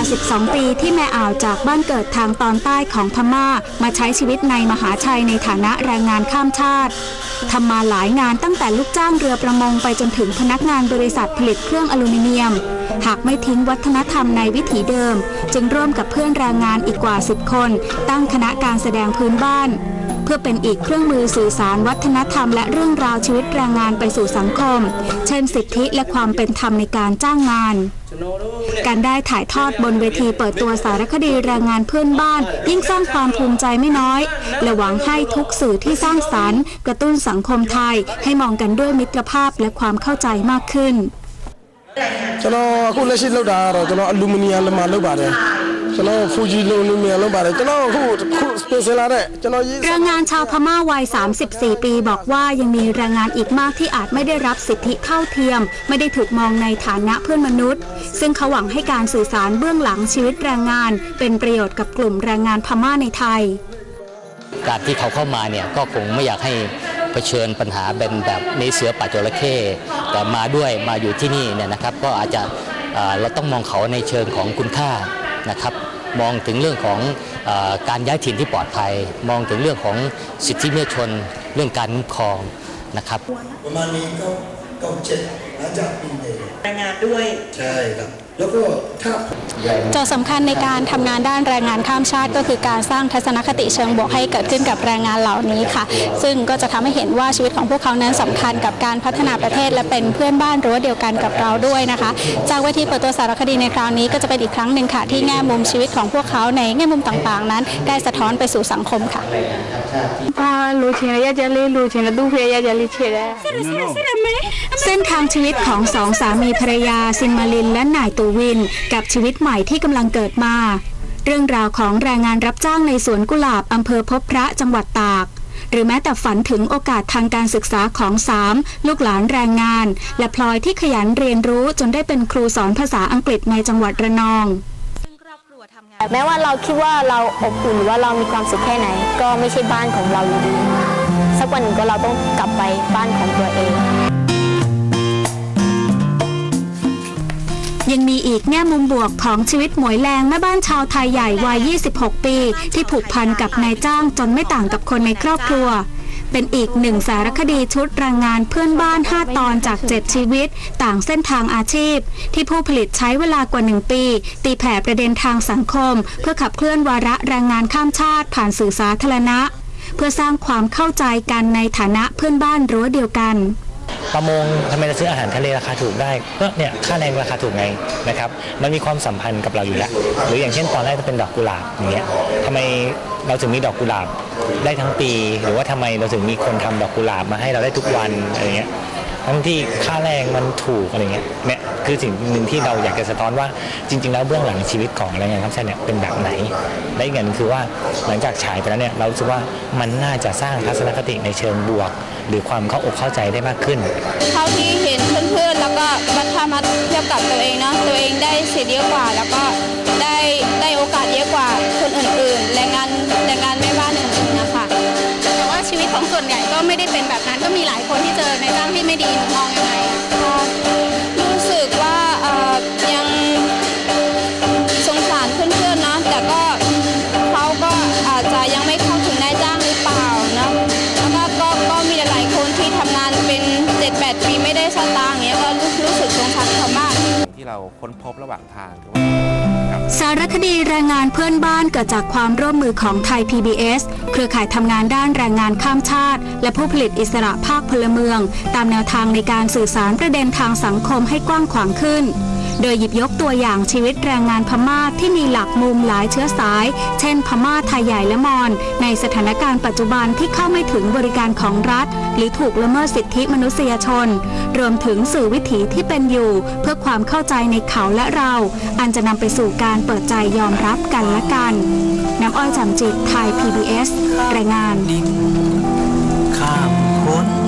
72ปีที่แม่อ่าวจากบ้านเกิดทางตอนใต้ของพม่า มาใช้ชีวิตในมหาชัยในฐานะแรงงานข้ามชาติทำมาหลายงานตั้งแต่ลูกจ้างเรือประมงไปจนถึงพนักงานบริษัทผลิตเครื่องอลูมิเนียม หากไม่ทิ้งวัฒนธรรมในวิถีเดิม จึงร่วมกับเพื่อนแรงงานอีกกว่า 10 คน ตั้งคณะการแสดงพื้นบ้าน เพื่อเป็นอีกเครื่องมือสื่อสารวัฒนธรรมและเรื่องราวชีวิตแรงงานไปสู่สังคม เช่นสิทธิและความเป็นธรรมในการจ้างงาน การได้ถ่ายทอดบนเวทีเปิดตัวสารคดีแรงงานเพื่อนบ้าน ยิ่งสร้างความภูมิใจไม่น้อย และหวังให้ทุกสื่อที่สร้างสรรค์กระตุ้นสังคมไทย ให้มองกันด้วยมิตรภาพและความเข้าใจมากขึ้น ကျွန်တော်အခုလက်ရှိလောက်တာကတော့ကျွန်တော်အလူမီနီယံလက်မလောက်ပါတယ် ကျွန်တော်ဖူဂျီလိုနီမီယံလောက်ပါတယ်ကျွန်တော်အခုခုစပယ်ဆယ်လာတဲ့ကျွန်တော်ရေး แรงงานชาวพม่าวัย 34 ปีบอกว่ายังมีแรงงานอีกมากที่อาจไม่ได้รับสิทธิเท่าเทียม ไม่ได้ถูกมองในฐานะเพื่อนมนุษย์ ซึ่งเขาหวังให้การสื่อสารเบื้องหลังชีวิตแรงงาน เป็นประโยชน์กับกลุ่มแรงงานพม่าในไทย การที่เขาเข้ามาเนี่ยก็คงไม่อยากให้เผชิญปัญหาเป็นแบบหนี้เสือป่าจระเข้แต่มาด้วยมาอยู่ที่นี่เนี่ยนะครับ ก็อาจจะเอ่อเราต้องมองเขาในเชิงของคุณค่า นะครับมองถึงเรื่องของเออการย้ายถิ่นที่ปลอดภัย มองถึงเรื่องของสิทธิมนุษยชนเรื่องการคุ้มครองนะครับประมาณนี้ก็ก็เจ็ดหลังจากปีเดียวแรงงานด้วยใช่ครับ แล้วก็ถ้าจสำคัญในการทำงานด้านแรงงานข้ามชาติก็คือการสร้างทัศนคติเชิงบวกให้เกิดขึ้นกับแรงงานเหล่านี้ค่ะ ซึ่งก็จะทำให้เห็นว่าชีวิตของพวกเขานั้นสำคัญกับการพัฒนาประเทศและเป็นเพื่อนบ้านรั้วเดียวกันกับเราด้วยนะคะ จากเวทีเปิดตัวสารคดีในคราวนี้ก็จะเป็นอีกครั้งหนึ่งค่ะ ที่แง่มุมชีวิตของพวกเขาในแง่มุมต่างๆ นั้น ได้สะท้อนไปสู่สังคมค่ะลูเชนยาเจลีลูเชนดูเฟียาเจลีเชเส้นทางชีวิตของสองสามีภรรยาซินมาลินและนายตูวิน กับชีวิตใหม่ที่กำลังเกิดมา เรื่องราวของแรงงานรับจ้างในสวนกุหลาบอำเภอพบพระจังหวัดตากหรือแม้แต่ฝันถึงโอกาสทางการศึกษาของสามลูกหลานแรงงาน และพลอยที่ขยันเรียนรู้จนได้เป็นครูสอนภาษาอังกฤษในจังหวัดระนอง แม้ว่าเราคิดว่าเราอบอุ่นหรือว่าเรามีความสุขแค่ไหน ก็ไม่ใช่บ้านของเราอยู่ดี สักวันหนึ่งก็เราต้องกลับไปบ้านของตัวเอง ยังมีอีกแง่มุมบวกของชีวิตหมวยแรงแม่บ้านชาวไทยใหญ่วัย 26 ปี ที่ผูกพันกับนายจ้างจนไม่ต่างกับคนในครอบครัว เป็นอีกหนึ่งสารคดีชุดแรงงานเพื่อนบ้าน 5 ตอนจาก 7 ชีวิต ต่างเส้นทางอาชีพ ที่ผู้ผลิตใช้เวลากว่า 1 ปี ตีแผ่ประเด็นทางสังคม เพื่อขับเคลื่อนวาระแรงงานข้ามชาติ ผ่านสื่อสาธารณะ เพื่อสร้างความเข้าใจกันในฐานะเพื่อนบ้านรั้วเดียวกัน ประมงทำไมจะซื้ออาหารทะเลราคาถูกได้ก็เนี่ยค่าแรงราคาถูกไงนะครับมันมีความสัมพันธ์กับเราอยู่แล้วหรืออย่างเช่นตอนแรกจะเป็นดอกกุหลาบอย่างเงี้ยทำไมเราถึงมีดอกกุหลาบได้ทั้งปี หรือว่าทำไมเราถึงมีคนทำดอกกุหลาบมาให้เราได้ทุกวันอะไรเงี้ย ทั้งที่ค่าแรงมันถูกอะไรเงี้ยเนี่ยคือสิ่งหนึ่งที่เราอยากจะสะท้อนว่าจริง ๆ แล้วเบื้องหลังชีวิตของแรงงานข้ามชาติเนี่ยเป็นแบบไหนและอีกอย่างนึงคือว่าหลังจากฉายไปแล้วเนี่ยเรารู้สึกว่ามันน่าจะสร้างทัศนคติในเชิงบวก หรือความเข้าอกเข้าใจได้มากขึ้นเท่าที่เห็นเพื่อนๆแล้วก็มาทำมาเทียบกับตัวเองเนาะตัวเองได้สิทธิ์เยอะกว่า แล้วก็ได้ได้โอกาสเยอะกว่าคนอื่นๆแรงงานแรงงานแม่บ้านอื่นๆนะคะแต่ว่าชีวิตของส่วนใหญ่ก็ไม่ได้เป็นแบบนั้นก็มีหลายคนที่ 7-8ปีไม่ได้สตางค์เงี้ยก็รู้รู้สึกสงสารเขามาก ที่เราค้นพบระหว่างทางคือว่าสารคดีแรงงานเพื่อนบ้านเกิดจากความร่วมมือของไทย PBS เครือข่ายทำงานด้านแรงงานข้ามชาติ และผู้ผลิตอิสระภาคพลเมือง ตามแนวทางในการสื่อสารประเด็นทางสังคมให้กว้างขวางขึ้น โดยหยิบยกตัวอย่างชีวิตแรงงานพม่าที่มีหลักมุมหลายเชื้อสาย เช่น พม่าไทยใหญ่และมอญในสถานการณ์ปัจจุบันที่เข้าไม่ถึงบริการของรัฐ หรือถูกละเมิดสิทธิมนุษยชน รวมถึงสื่อวิถีที่เป็นอยู่ เพื่อความเข้าใจในเขาและเรา อันจะนำไปสู่การเปิดใจยอมรับกันและกัน น้ำอ้อยจำจิตไทย PBS รายงานข้าม